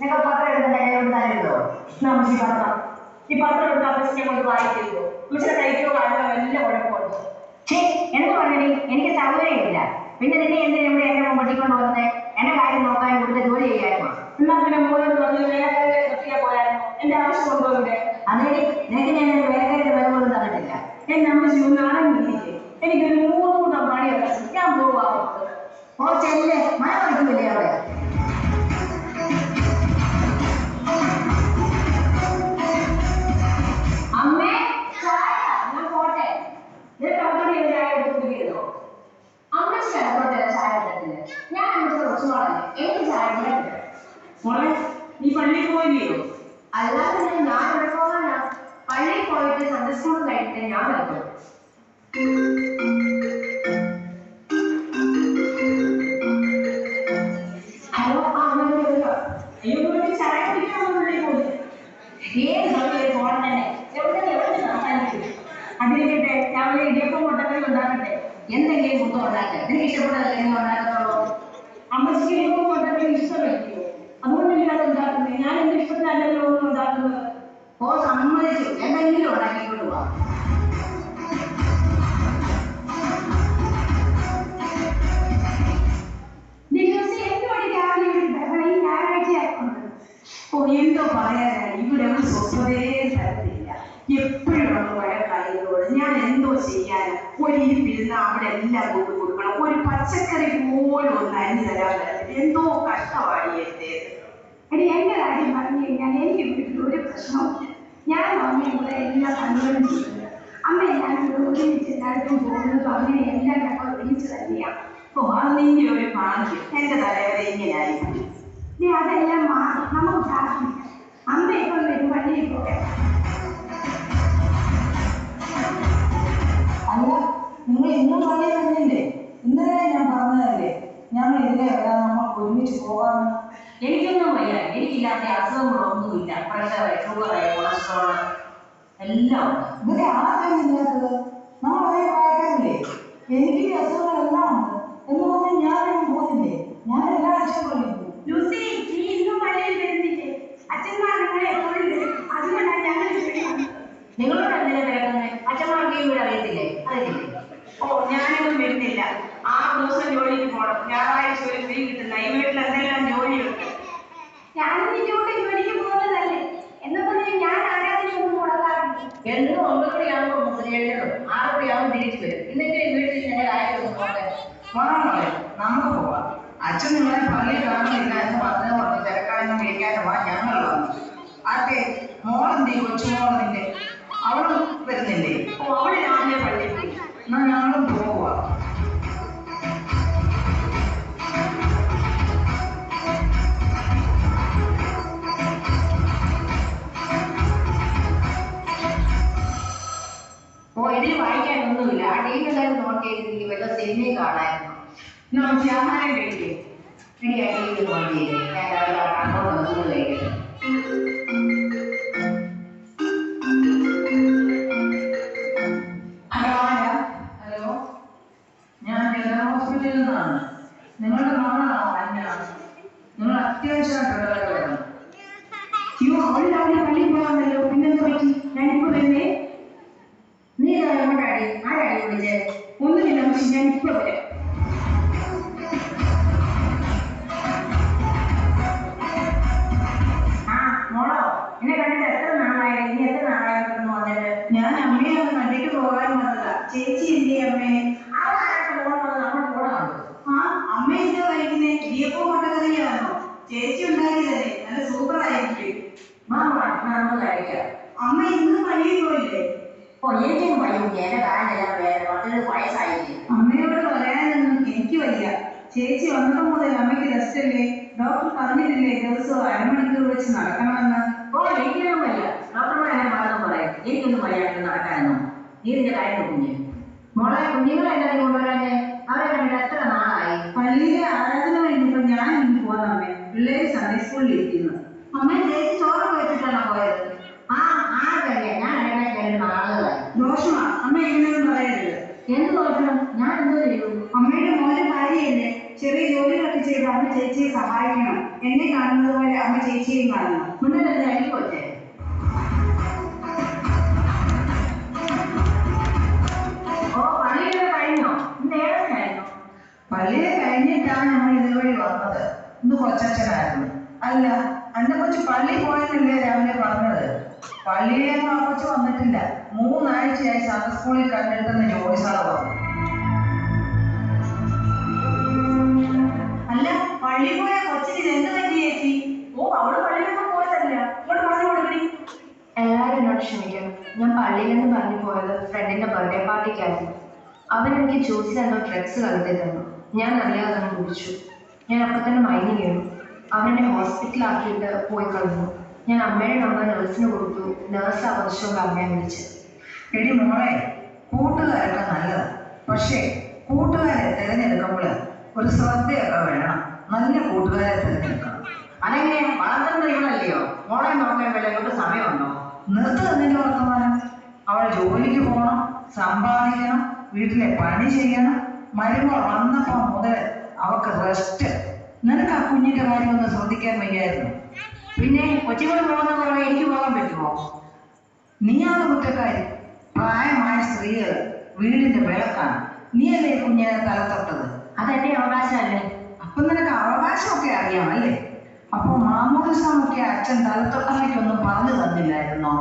നിനക്ക് പത്രം എടുക്കുന്ന കയ്യിലോട്ട് തരുമല്ലോ? ഇന്ന് പത്രം. ഈ പത്രം എടുത്ത് അമ്മച്ചിനെ കൊണ്ട് വായിക്കുമോ? അമ്മച്ചിയുടെ കൈക്കോ കാലിനോ വല്ല കുഴപ്പമുണ്ടോ? ഛേ, എന്ത് പറഞ്ഞടി? എനിക്ക് സൗകര്യമില്ല. പിന്നെ നിന്നെ എന്തിനാ ഇവിടെ എന്നെ കൊട്ടിക്കൊണ്ട് വന്നേ? എന്റെ കാര്യം നോക്കാൻ ഇവിടുത്തെ ജോലി ചെയ്യാനുമോ? എന്നാ പിന്നെ മോനോട് പറഞ്ഞു വേലക്കാരെ നിർത്തിയാ പോയായിരുന്നു എന്റെ ആവശ്യം ഉണ്ടോ ഇവിടെ അതിന് നിനക്ക് ഞാൻ ഒരു അതിരിക്കട്ടെ രാവിലെ ഇടിയപ്പം മുട്ടക്കറി ഉണ്ടാക്കട്ടെ എന്തെങ്കിലും ഫുഡ് ഉണ്ടാക്കുക നിനക്ക് ഇഷ്ടപ്പെട്ടതല്ലേ നീ ഉണ്ടാക്കത്തുള്ളൂ അമ്മച്ചിക്ക് ഇടിയപ്പം മുട്ടക്കറി ഇഷ്ടമായിരിക്കും അതുകൊണ്ടല്ലേ അത് ഉണ്ടാക്കുന്നത് ഞാൻ എന്റെ ഇഷ്ടത്തിനല്ലല്ലോ ഒന്നും ഉണ്ടാക്കുന്നത് ഓ സമ്മതിച്ചു. എന്തെങ്കിലും ഉണ്ടാക്കിക്കൊണ്ട് പോവാ. അവിടെ എല്ലാം കൊണ്ട് കൊടുക്കണം. ഒരു പച്ചക്കറി പോലും ഒന്ന് അരിഞ്ഞു തരാൻ എന്തോ കഷ്ടമാണ് എന്റേത് എടി എന്റെ കാര്യം പറഞ്ഞു കഴിഞ്ഞാൽ എനിക്ക് വീട്ടിൽ ഒരു പ്രശ്നവുമില്ല. ഞാൻ അമ്മയും കൂടെ എല്ലാ പണികളും ചെയ്യുന്നത് അമ്മ ഞാൻ കൂടെ ഒരുമിച്ച് എല്ലായിടത്തും പോകുന്നതും അങ്ങനെ എല്ലാം ഞങ്ങൾ ഒരുമിച്ച് തന്നെയാണ് ഓ അത് ഒരു ഭാഗ്യം. എന്റെ തലവരെ ഇങ്ങനെയായി അതെല്ലാം മാറി. നമുക്ക് പ്രാർത്ഥിക്കാം. അമ്മ ഇപ്പം വരും. പള്ളിയിൽ പോകട്ടെ അല്ല നിങ്ങൾ ഇന്നും പള്ളി വന്നില്ലേ ഇന്നലെ ഞാൻ പറഞ്ഞതല്ലേ? ഞങ്ങൾ ഇതിലെ നമ്മൾ ഒരുമിച്ച് പോകാമെന്ന് എനിക്കൊന്നും വയ്യ. എനിക്കില്ലാത്ത അസുഖങ്ങളൊന്നുമില്ല പ്രഷർ ഷുഗർ കൊളസ്ട്രോൾ എല്ലാം ഉണ്ട്. ഇതൊക്കെ ആർക്കാണ് ഇല്ലാത്തത്? നമ്മൾ ഒരേ പ്രായക്കാരല്ലേ? എനിക്ക് അസുഖങ്ങളെല്ലാം ഉണ്ട്. എന്ന് പറഞ്ഞാൽ ഞാനും പോകുന്നില്ലേ ഞാൻ എല്ലാ ആഴ്ചയും പള്ളിയിൽ പോകും ലൂസി നീ ഇന്നും പള്ളിയിൽ വരുന്നില്ലേ അച്ഛന്മാർ നിങ്ങളെ എപ്പോഴും വരും അതുകൊണ്ടാണ് ഞങ്ങൾ ഇവിടെ വന്നത് നിങ്ങളോട് എന്തിനാ കിടക്കുന്നത് അച്ഛന്മാർക്ക് ഇവിടെ അറിയത്തില്ലേ അറിയത്തില്ലേ ഓ ഞാനൊന്നും വരുന്നില്ല ആ ദിവസം ജോലിക്ക് പോകണം ഞായറാഴ്ച ഒരു ഫ്രീ കിട്ടുന്ന ഈ വീട്ടിൽ എന്തെല്ലാം ജോലിയുണ്ട്? ഞാനും നിന്റെ കൂടെ ജോലിക്ക് പോകുന്നതല്ലേ. എന്ന് പറഞ്ഞ് ഞാൻ ആരാധന ഒന്നും മുടക്കാറില്ല. എന്നും ഒമ്പത് മണിയാകുമ്പോൾ മുതൽ എഴുതണം ആറ് മണിയാകുമ്പോൾ തിരിച്ചു വരും. ഇന്നത്തെ വീട്ടിൽ നമുക്ക് പോവാം. അച്ഛൻ നിങ്ങളെ പള്ളിയിൽ കാണുന്നില്ല എന്ന് പറഞ്ഞു പറഞ്ഞ് തിരക്കാനും വിളിക്കാനുമാ ഞങ്ങൾ വന്നു. ആട്ടെ മോളെന്തേ കൊച്ചുമോളെന്റെ അവളും വരുന്നില്ലേ? ഓ അവൾ രാവിലെ പള്ളിയിൽ പോയി. എന്നാ ഞങ്ങളും പോവാ. നമുക്ക് ആഹാരം കഴിക്കേ നോട്ട് ചെയ്തേ ഞാൻ അങ്ങോട്ട് വന്നത് കഴിക്കട്ടെ ഹലോ ഞാൻ ജനറൽ ഹോസ്പിറ്റലിൽ നിന്നാണ് നിങ്ങളുടെ മകളാണോ അന്ന നിങ്ങൾ അത്യാവശ്യമായിട്ടുള്ളവരെ വരണം അയ്യോ അവൾ രാവിലെ പള്ളിയിൽ പോകാമല്ലോ പിന്നെ പറ്റി ഞാനിപ്പോ വരുന്നേ നീ ഇതാ എങ്ങോട്ടാടി ആരാടി വിളിച്ചേ ഒന്നുമില്ല പക്ഷെ ഞാൻ വരാം കണ്ടിട്ട് എത്ര നാളായി? ഇനി എത്ര നാളായിരുന്നു വന്നിട്ട് ഞാൻ അമ്മയെ ഒന്ന് കണ്ടിട്ട് പോകാൻ വന്നതാ. ചേച്ചി എന്തേ അമ്മേ? ആരായിട്ട് മോൾ വന്ന് നമ്മുടെ കൂടെ കണ്ടു ആ അമ്മ എന്താ കഴിക്കുന്നേ ഇടിയപ്പോ കൊണ്ടകറിയാണോ ചേച്ചി ഉണ്ടാക്കിയതല്ലേ? നല്ല സൂപ്പർ ആയിരിക്കും. അമ്മ ഇന്ന് പള്ളിയിൽ പോയില്ലേ? ഓ എനിക്കൊന്നും വയ്യ എന്റെ കാലിനെല്ലാം വേദന പത്തിന് വയസ്സായില്ലേ. അമ്മയോട് പറയാനൊന്നും എനിക്ക് വയ്യ. ചേച്ചി വന്നത് മുതൽ അമ്മയ്ക്ക് റെസ്റ്റ് അല്ലേ? ഡോക്ടർ പറഞ്ഞിട്ടില്ലേ ദിവസവും അരമണിക്കൂർ വെച്ച് നടക്കണമെന്ന്? ഓ മാത്രമല്ല എന്നെ ഡോക്ടർമാർ പറയാം. എനിക്കൊന്നും പറയും നടക്കാനൊന്നും നീ ഇതിന്റെ കാര്യം കുഞ്ഞ്. മോളെ കുഞ്ഞുങ്ങളെ എന്താ നീ കൊണ്ടുവരാഞ്ഞേ? അവരെ കണ്ടിട്ട് എത്ര നാളായി? പള്ളിയിലെ ആരാധന കഴിഞ്ഞപ്പോ ഞാൻ ഇന്ന് പോന്നമ്മേ പിള്ളേര് സൺഡേ സ്കൂളിൽ ഇരിക്കുന്നു. അമ്മ ചേച്ചി ചോറ് വെച്ചിട്ടാണോ പോയത്. ആ ആർക്കറിയാം ഞാൻ ഇടയ്ക്ക് രണ്ട് നാളുകളായി. ദോഷമാ. അമ്മ എങ്ങനെയൊന്നും പറയരുത്. എന്ത് നോക്കണം ഞാൻ എന്തോ ചെയ്യും? അമ്മയുടെ മോനെ ഭാര്യയല്ലേ? ചെറിയ ജോലികളൊക്കെ ചെയ്ത് അമ്മ ചേച്ചിയെ സഹായിക്കണം. എന്നെ കാണുന്നത് പോലെ അമ്മ ചേച്ചിയെയും കാണണം. മുന്നേ തന്നെ എനിക്ക് കൊച്ചേ ഇതുവഴി വന്നത് ഇന്ന് കൊച്ചച്ഛനായിരുന്നു. അല്ല അന്റെ കൊച്ചു പള്ളി പോയെന്നല്ലേ രാവിലെ പറഞ്ഞത്? പള്ളിയിലേക്കും ആ കൊച്ചു വന്നിട്ടില്ല. മൂന്നാഴ്ചയായി സൺഡേ സ്കൂളിൽ കണ്ടിട്ടെന്ന് ജോലി പറഞ്ഞു അല്ല പള്ളി പോയ കൊച്ചിന് എന്ത് പറ്റി ചേച്ചി? ഓ അവൾ പള്ളിയിലൊന്നും പോയതല്ല. ഇങ്ങോട്ട് പറഞ്ഞു കൊടുക്കണി എല്ലാവരും എന്നോട് ക്ഷമിക്കണം. ഞാൻ പള്ളിയിൽ നിന്ന് പറഞ്ഞു പോയത് ഫ്രണ്ടിന്റെ ബർത്ത്ഡേ പാർട്ടിക്കായിരുന്നു അവൻ എനിക്ക് ജ്യൂസിൽ എന്തോ ഡ്രഗ്സ് കലർത്തി തന്നു. ഞാൻ അറിയാതെ കുടിച്ചു. ഞാൻ അപ്പം തന്നെ മയങ്ങി വീണു അവൻ എന്നെ ഹോസ്പിറ്റലാക്കിയിട്ട് പോയി കളഞ്ഞു. ഞാൻ അമ്മയുടെ നമ്പർ നഴ്സിന് കൊടുത്തു. നഴ്സ് ആവശ്യമുള്ള അമ്മയെ വിളിച്ചു. എടി മോളെ കൂട്ടുകാരൊക്കെ നല്ലത്. പക്ഷേ കൂട്ടുകാരെ തിരഞ്ഞെടുക്കുമ്പോൾ ഒരു ശ്രദ്ധയൊക്കെ വേണം. നല്ല കൂട്ടുകാരെ തിരഞ്ഞെടുക്കണം. അല്ലെങ്കിൽ വളർത്തുന്ന ഇവളല്ലയോ മോളെ നോക്കാൻ വേണ്ടി സമയമുണ്ടോ? നിർത്തു നിന്റെ വർത്തമാനം? അവൾ ജോലിക്ക് പോകണം സമ്പാദിക്കണം വീട്ടിലെ പണി ചെയ്യണം. മരുമകൾ വന്നപ്പോൾ മുതൽ അവൾക്ക് റെസ്റ്റ് നിനക്ക് ആ കുഞ്ഞിന്റെ കാര്യം ഒന്ന് ശ്രദ്ധിക്കാൻ വയ്യായിരുന്നു. പിന്നെ കൊച്ചുങ്ങൾ പോകുന്ന പോലെ എനിക്ക് പോകാൻ പറ്റുമോ? നീയാണ് കുറ്റക്കാരി? പ്രായമായ സ്ത്രീകൾ വീടിന്റെ വിളക്കാണ്. നീയല്ലേ കുഞ്ഞിനെ തലത്തൊട്ടത്? അതെന്റെ അവകാശമല്ലേ? അപ്പൊ നിനക്ക് അവകാശമൊക്കെ അറിയാമല്ലേ അപ്പൊ മാമോദിസമൊക്കെ അച്ഛൻ തലത്തൊട്ടമ്മയ്ക്കൊന്നും പറഞ്ഞു തന്നില്ലായിരുന്നോ?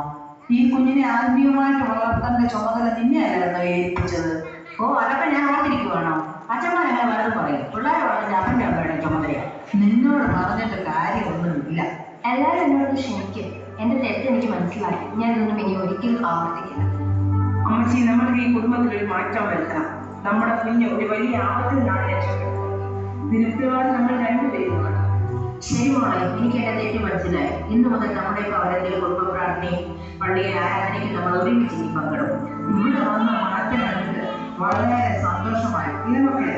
ഈ കുഞ്ഞിനെ ആത്മീയമായിട്ട് വളർത്തേണ്ട ചുമതല നിന്നെയല്ലായിരുന്നോ ഏൽപ്പിച്ചത് ഓ അതൊക്കെ ഞാൻ ഓർത്തിരിക്കുവാണോ അച്ഛന്മാരങ്ങനെ വല്ലതും പറയും പിള്ളേരെ വളർത്തിന്റെ അപ്പന്റെ അമ്മയുടെ ചുമതലയാണ് നിന്നോട് പറഞ്ഞിട്ട് കാര്യമൊന്നുമില്ല എല്ലാവരും എന്നോട് ക്ഷമിക്കും എന്റെ തെറ്റ് എനിക്ക് മനസ്സിലായി ഞാൻ ഇതൊന്നും ഇനി ഒരിക്കലും ആവർത്തിക്കില്ല. അമ്മച്ചി നമ്മുടെ ഈ കുടുംബത്തിൽ ഒരു മാറ്റം വരുത്തണം. നമ്മുടെ കുഞ്ഞ് ഒരു വലിയ ആപത്തിൽ നിന്നാണ് രക്ഷപ്പെട്ടത് ഇതിനുത്തരവാദം നമ്മൾ രണ്ടുപേരുമാണ് ശരി മോളെ എനിക്ക് എന്റെ തെറ്റ് മനസ്സിലായി. ഇന്നു മുതൽ നമ്മുടെ ഭവനത്തിൽ കുടുംബ പ്രാർത്ഥനയും പള്ളിയെ ആരാധനയ്ക്ക് നമ്മൾ ഒരുമിച്ച് ഇനി പങ്കെടുക്കും. ഇവിടെ വന്ന മാറ്റം കണ്ടിട്ട് വളരെ സന്തോഷമായി. ഇതിനൊക്കെ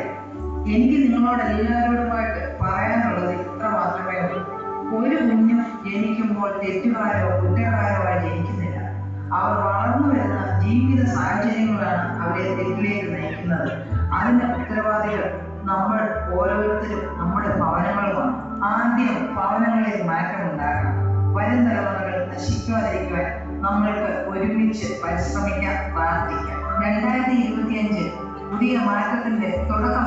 എനിക്ക് നിങ്ങളോട് എല്ലാവരോടുമായിട്ട് പറയാനുള്ളത് ഇത്ര മാത്രമേ ഉള്ളൂ. ഒരു കുഞ്ഞും ജനിക്കുമ്പോൾ തെറ്റുകാരോ കുറ്റക്കാരോ ജനിക്കുന്നില്ല. അവർ വളർന്നു വരുന്ന ജീവിത സാഹചര്യങ്ങളാണ് അവരെ തെറ്റിലേക്ക് നയിക്കുന്നത്. അതിന്റെ ഉത്തരവാദികൾ നമ്മൾ ഓരോരുത്തരും നമ്മുടെ ഭവനങ്ങളുമാണ്. ആദ്യം ഭവനങ്ങളിൽ മാറ്റമുണ്ടാകണം വരും തലമുറകൾ നശിക്കാതിരിക്കുവാൻ നമ്മൾക്ക് ഒരുമിച്ച് പരിശ്രമിക്കാം പ്രാർത്ഥിക്കാം. രണ്ടായിരത്തി ഇരുപത്തിയഞ്ച് പുതിയ മാറ്റത്തിന്റെ തുടക്കമാകട്ടെ